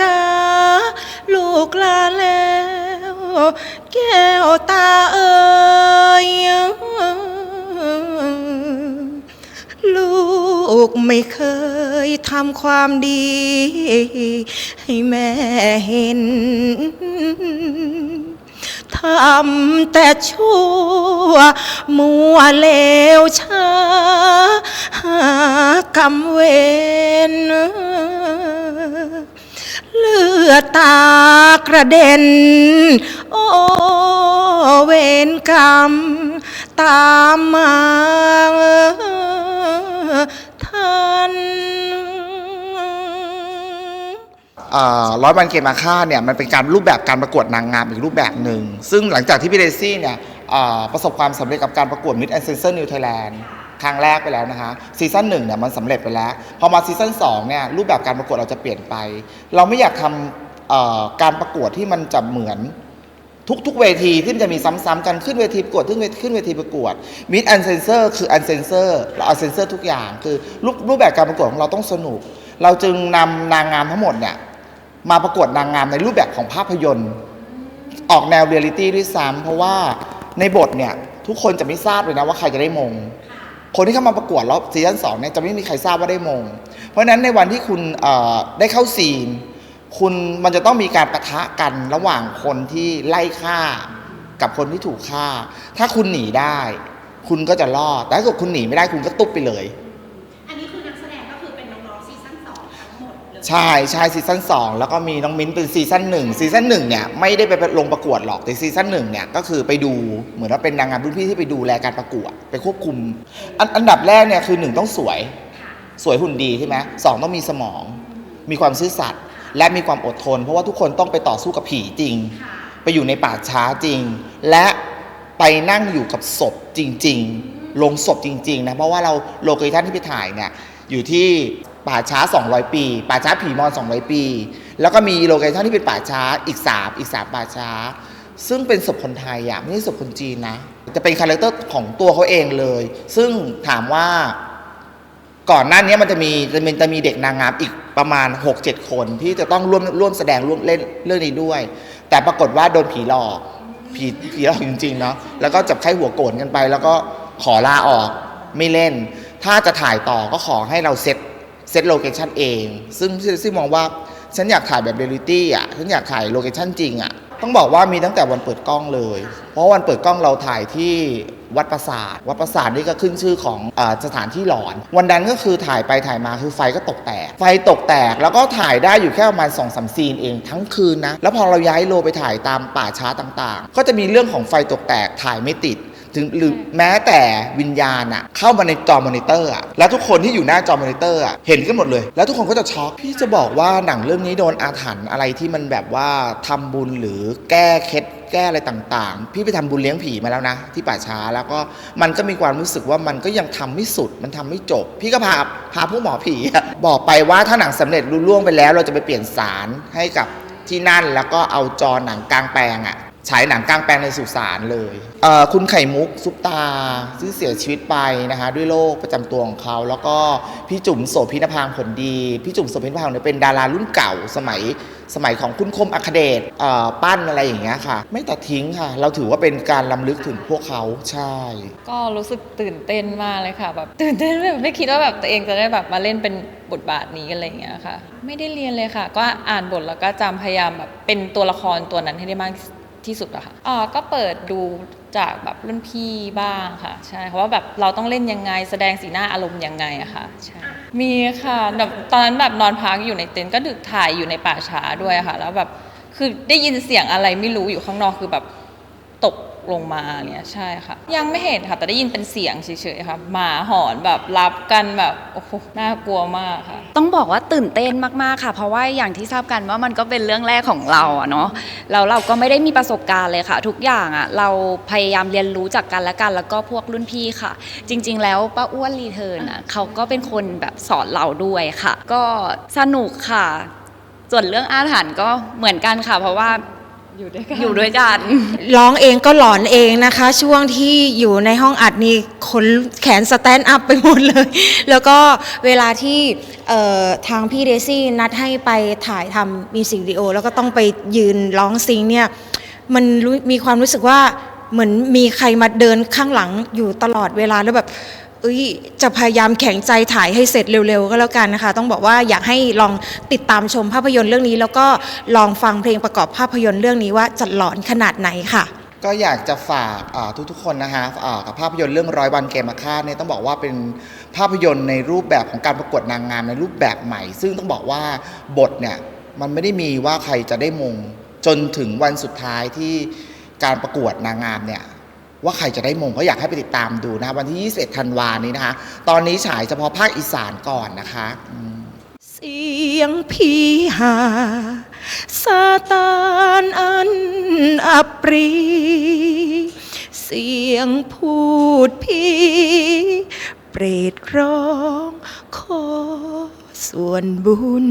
จ้าลูกลาแล้ว แก้วตาเอ่ยลูกไม่เคยทำความดี ให้แม่เห็นทำแต่ชั่ว มัวเลวช้า หากรรมเวร อตากระเด็น โอ้เวรกรรม ตามมาทันร้อยวันเกณฑ์มาฆ่าเนี่ยมันเป็นการรูปแบบการประกวดนางงามอีกรูปแบบหนึ่ง ซึ่งหลังจากที่พี่เดซี่เนี่ยประสบความสำเร็จกับการประกวด Mid and Censor New Thailand ครั้งแรกไปแล้วนะคะซีซั่นหนึ่งเนี่ยมันสำเร็จไปแล้ว พอมาซีซั่นสองเนี่ยรูปแบบการประกวดเราจะเปลี่ยนไป เราไม่อยากทำการประกวดที่มันจะเหมือนทุกๆเวทีที่มันจะมีซ้ำๆกันขึ้นเวทีประกวดขึ้นเวทีขึ้นเวทีประกวดมิดอันเซนเซอร์คืออันเซนเซอร์เราเอาเซนเซอร์ทุกอย่างคือรูปรูปแบบการประกวดของเราต้องสนุก เราจึงนำนางงามทั้งหมดเนี่ยมาประกวดนางงามในรูปแบบของภาพยนตร์ ออกแนวเรียลิตี้ด้วยซ้ำเพราะว่าในบทเนี่ยทุกคนจะไม่ทราบเลยนะว่าใครจะได้มง คนที่เข้ามาประกวดแล้วซีซั่นสองเนี่ยจะไม่มีใครทราบว่าได้มง เพราะฉะนั้นในวันที่คุณเอ่อได้เข้าซีน คุณมันจะต้องมีการประทะกันระหว่างคนที่ไล่ฆ่า กับคนที่ถูกฆ่า ถ้าคุณหนีได้ คุณก็จะรอดแต่ถ้าเกิดคุณหนีไม่ได้คุณก็ตุ๊บไปเลย ใช่ใช่ซีซั่นสองแล้วก็มีน้องมิ้นเป็นซีซั่นหนึ่งซีซั่นหนึ่งเนี่ยไม่ได้ไปลงประกวดหรอกแต่ซีซั่นหนึ่งเนี่ยก็คือไปดูเหมือนว่าเป็นนางงามรุ่นพี่ที่ไปดูแลการประกวดไปควบคุม อันอันดับแรกเนี่ยคือหนึ่งต้องสวยสวยหุ่นดีใช่ไหมสองต้องมีสมอง มีความซื่อสัตย์และมีความอดทน เพราะว่าทุกคนต้องไปต่อสู้กับผีจริงค่ะไปอยู่ในป่าช้าจริง และไปนั่งอยู่กับศพจริง ๆ ลงศพจริงๆนะเพราะว่าเราโลเคชั่นที่ไปถ่ายเนี่ยอยู่ที่ป่าช้า 200 ปี ป่าช้าผีมอน200 ปี แล้วก็มีโลเคชั่นที่เป็นป่าช้าอีก 3 อีก 3 ป่าช้า ซึ่งเป็นศพคนไทยอะไม่ใช่ศพคนจีนนะ จะเป็นคาแรคเตอร์ของตัวเขาเองเลย ซึ่งถามว่าก่อนหน้านี้มันจะมีจะมีจะมีเด็กนางงามอีกประมาณ 6-7 คนที่จะต้องร่วมร่วมแสดงร่วมเล่นเรื่องนี้ด้วย แต่ปรากฏว่าโดนผีหลอกผีผีหลอกจริงๆเนาะแล้วก็จับไข้หัวโกรนกันไป แล้วก็ขอลาออกไม่เล่น ถ้าจะถ่ายต่อก็ขอให้เราเซต เซตโลเคชันเอง ซึ่งซึ่งมองว่าฉันอยากถ่ายแบบเรียลิตี้อะ ฉันอยากถ่ายโลเคชันจริงอะ ต้องบอกว่ามีตั้งแต่วันเปิดกล้องเลย เพราะวันเปิดกล้องเราถ่ายที่วัดประสาท วัดประสาทนี่ก็ขึ้นชื่อของอสถานที่หลอน วันนั้นก็คือถ่ายไปถ่ายมาคือไฟก็ตกแตก ไฟตกแตกแล้วก็ถ่ายได้อยู่แค่ประมาณ2องสามซีนเองทั้งคืนนะ แล้วพอเราย้ายโลไปถ่ายตามป่าช้าต่างๆ ก็จะมีเรื่องของไฟตกแตกถ่ายไม่ติด ถึงหรือแม้แต่วิญญาณอะเข้ามาในจอมอนิเตอร์อะแล้วทุกคนที่อยู่หน้าจอมอนิเตอร์อะเห็นกันหมดเลย แล้วทุกคนก็จะช็อกพี่จะบอกว่าหนังเรื่องนี้โดนอาถรรพ์อะไรที่มันแบบว่าทำบุญหรือแก้เคล็ดแก้อะไรต่างๆ พี่ไปทำบุญเลี้ยงผีมาแล้วนะ ที่ป่าช้าแล้วก็มันก็มีความรู้สึกว่ามันก็ยังทำไม่สุดมันทำไม่จบ พี่ก็พาพาผู้หมอผีอะบอกไปว่าถ้าหนังสำเร็จรุ่ล่วงไปแล้ว เราจะไปเปลี่ยนสารให้กับที่นั่นแล้วก็เอาจอหนังกลางแปลงอะ ฉายหนังกลางแปลงในสุสานเลยเอ่อคุณไข่มุกซุปตาซึ่งเสียชีวิตไปนะคะ ด้วยโรคประจำตัวของเขา แล้วก็พี่จุ๋มโสพินพางผลดี พี่จุ๋มโสพินพางเนี่ยเป็นดารารุ่นเก่าสมัยสมัยของคุณคมอัคเดชเอ่อปั้นอะไรอย่างเงี้ยค่ะ ไม่ตัดทิ้งค่ะ เราถือว่าเป็นการล้ำลึกถึงพวกเขาใช่ ก็รู้สึกตื่นเต้นมากเลยค่ะแบบตื่นเต้นแบบไม่คิดว่าแบบตัวเองจะได้แบบมาเล่นเป็นบทบาทนี้อะไรอย่างเงี้ยค่ะ ไม่ได้เรียนเลยค่ะ ก็อ่านบทแล้วก็จำพยายามแบบเป็นตัวละครตัวนั้นให้ได้มาก ที่สุดอะค่ะอ๋อก็เปิดดูจากแบบรุ่นพี่บ้างค่ะ ใช่เพราะว่าแบบเราต้องเล่นยังไงแสดงสีหน้าอารมณ์ยังไงอะค่ะใช่มีค่ะแบบตอนนั้นแบบนอนพักอยู่ในเต็นท์ก็ดึกถ่ายอยู่ในป่าช้าด้วยค่ะ แล้วแบบคือได้ยินเสียงอะไรไม่รู้อยู่ข้างนอกคือแบบตก ลงมาเนี่ยใช่ค่ะ ยังไม่เห็นค่ะ แต่ได้ยินเป็นเสียงเฉยๆค่ะหมาหอนแบบรับกันแบบโอ้โหน่ากลัวมากค่ะ ต้องบอกว่าตื่นเต้นมากๆค่ะ เพราะว่าอย่างที่ทราบกันว่ามันก็เป็นเรื่องแรกของเราอะเนาะแล้วเราก็ไม่ได้มีประสบการณ์เลยค่ะ ทุกอย่างอะเราพยายามเรียนรู้จากกันและกัน แล้วก็พวกรุ่นพี่ค่ะ จริง ๆ แล้วป้าอ้วนรีเทิร์นอะเขาก็เป็นคนแบบสอนเราด้วยค่ะ ก็สนุกค่ะ ส่วนเรื่องอาถรรพ์ก็เหมือนกันค่ะ เพราะว่า อยู่ด้วยกันอยู่ด้วยกันร้องเองก็หลอนเองนะคะ ช่วงที่อยู่ในห้องอัดนี่ขนแขนสแตนด์อัพไปหมดเลย แล้วก็เวลาที่เอ่อทางพี่เดซี่นัดให้ไปถ่ายทำมิวสิกวิดีโอ แล้วก็ต้องไปยืนร้องซิงเนี่ยมันรู้มีความรู้สึกว่าเหมือนมีใครมาเดินข้างหลังอยู่ตลอดเวลาแล้วแบบ เอ้ยจะพยายามแข็งใจถ่ายให้เสร็จเร็วๆก็แล้วกันนะคะ ต้องบอกว่าอยากให้ลองติดตามชมภาพยนตร์เรื่องนี้ แล้วก็ลองฟังเพลงประกอบภาพยนตร์เรื่องนี้ว่าจะหลอนขนาดไหนค่ะ ก็อยากจะฝากทุกๆคนนะคะกับภาพยนตร์เรื่องร้อยวันเกมมาฆาเนี่ยต้องบอกว่าเป็นภาพยนตร์ในรูปแบบของการประกวดนางงามในรูปแบบใหม่ ซึ่งต้องบอกว่าบทเนี่ยมันไม่ได้มีว่าใครจะได้มงจนถึงวันสุดท้ายที่การประกวดนางงามเนี่ย ว่าใครจะได้มงก็อยากให้ไปติดตามดูนะคะวันที่ 21 ธันวานี้นะคะ ตอนนี้ฉายเฉพาะภาคอีสานก่อนนะคะเสียงพีหาซาตานอันอับปรี เสียงพูดพีเปรตร้องขอส่วนบุญ